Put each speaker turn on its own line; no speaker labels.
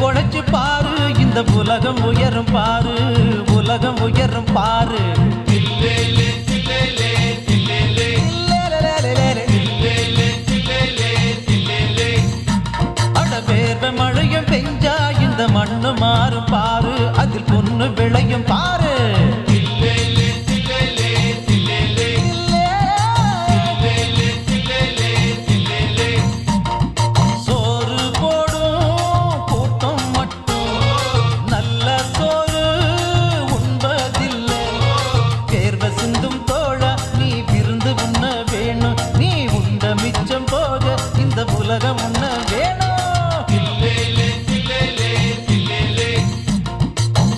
உழைச்சு பாரு இந்த உலகம் உயரும் பாரு உலகம் உயரும் பாரு. மழையும் பெஞ்சா இந்த மண்ணு மாறும் பாரு அதில் பொண்ணு விளையும் ಮುನ್ನ ಮುನ್ನವೇ